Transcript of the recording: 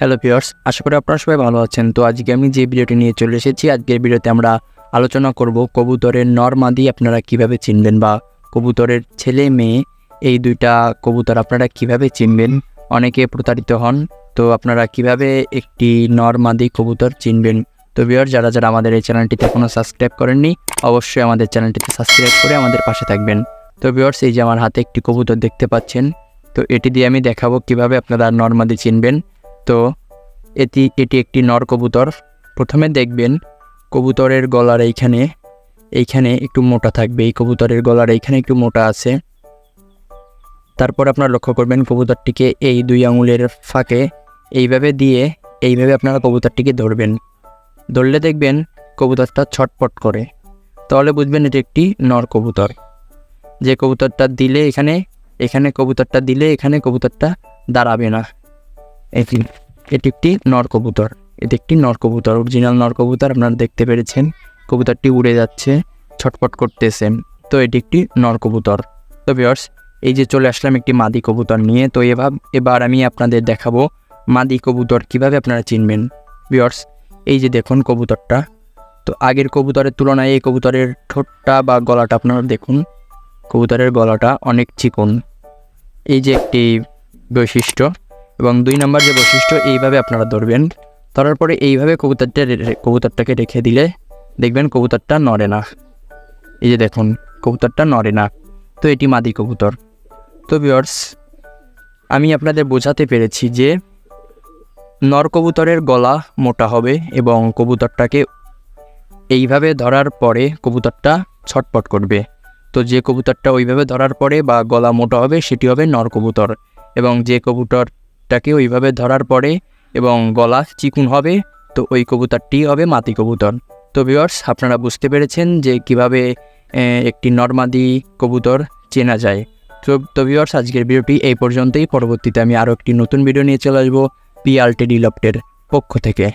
Hello pears আশা করি আপনারা সবাই ভালো আছেন। তো আজকে আমি যে ভিডিওটি নিয়ে চলে এসেছি, আজকের ভিডিওতে আমরা আলোচনা করব কবুতরের নর মাদি আপনারা কীভাবে চিনবেন বা কবুতরের ছেলে মেয়ে, এই দুইটা কবুতর আপনারা কীভাবে চিনবেন? অনেকে প্রতারিত হন, তো আপনারা কীভাবে একটি নর মাদি কবুতর চিনবেন? তো বিয়ার যারা যারা আমাদের এই চ্যানেলটিতে এখনও সাবস্ক্রাইব করেননি, অবশ্যই আমাদের চ্যানেলটিতে সাবস্ক্রাইব করে আমাদের পাশে থাকবেন। তো বিয়ার্স এই যে আমার হাতে একটি কবুতর দেখতে পাচ্ছেন, তো এটি দিয়ে আমি দেখাবো কীভাবে আপনারা নর্মাদি চিনবেন। তো এটি এটি একটি নর কবুতর। প্রথমে দেখবেন কবুতরের গলার এইখানে এইখানে একটু মোটা থাকবে। এই কবুতরের গলার এইখানে একটু মোটা আছে। তারপর আপনারা লক্ষ্য করবেন কবুতরটিকে এই দুই আঙুলের ফাঁকে এইভাবে দিয়ে এইভাবে আপনারা কবুতরটিকে ধরবেন। ধরলে দেখবেন কবুতরটা ছটপট করে। তাহলে বুঝবেন এটি একটি নর কবুতর। যে কবুতরটা দিলে এখানে এখানে কবুতরটা দিলে এখানে কবুতরটা দাঁড়াবে না। এটি এটি একটি নরকবুতর। এটি একটি নরকবুতর অরিজিনাল নরকবুতর, আপনারা দেখতে পেরেছেন। কবুতরটি উড়ে যাচ্ছে, ছটফট করতেছে। তো এটি একটি নরকবুতর। তো ভিউয়ার্স এই যে চলে আসলাম একটি মাদি কবুতর নিয়ে, তো এবার এবার আমি আপনাদের দেখাবো মাদি কবুতর কীভাবে আপনারা চিনবেন। ভিউয়ার্স এই যে দেখুন কবুতরটা। তো আগের কবুতরের তুলনায় এই কবুতরের ঠোঁটটা বা গলাটা আপনারা দেখুন। কবুতরের গলাটা অনেক চিকন। এই যে একটি বৈশিষ্ট্য। এবং দুই নম্বর যে বৈশিষ্ট্য, এইভাবে আপনারা ধরবেন। ধরার পরে এইভাবে কবুতরটা কবুতরটাকে রেখে দিলে দেখবেন কবুতরটা নড়ে না। এই যে দেখুন, কবুতরটা নড়ে না। তো এটি মাদি কবুতর। তো ভিউয়ার্স, আমি আপনাদের বোঝাতে পেরেছি যে নর কবুতরের গলা মোটা হবে এবং কবুতরটাকে এইভাবে ধরার পরে কবুতরটা ছটপট করবে। তো যে কবুতরটা ওইভাবে ধরার পরে বা গলা মোটা হবে, সেটি হবে নর কবুতর। এবং যে কবুতরটাকে ওইভাবে ধরার পরে এবং গলা চিকুন হবে, তো ওই কবুতরটি হবে মাতি কবুতর। তো ভিওর্স আপনারা বুঝতে পেরেছেন যে কীভাবে একটি নর্মাদি কবুতর চেনা যায়। তো তো ভিউয়ার্স আজকের ভিডিওটি এই পর্যন্তই। পরবর্তীতে আমি আরও একটি নতুন ভিডিও নিয়ে চলে আসব পিআলটি ডিলপ্টের পক্ষ থেকে।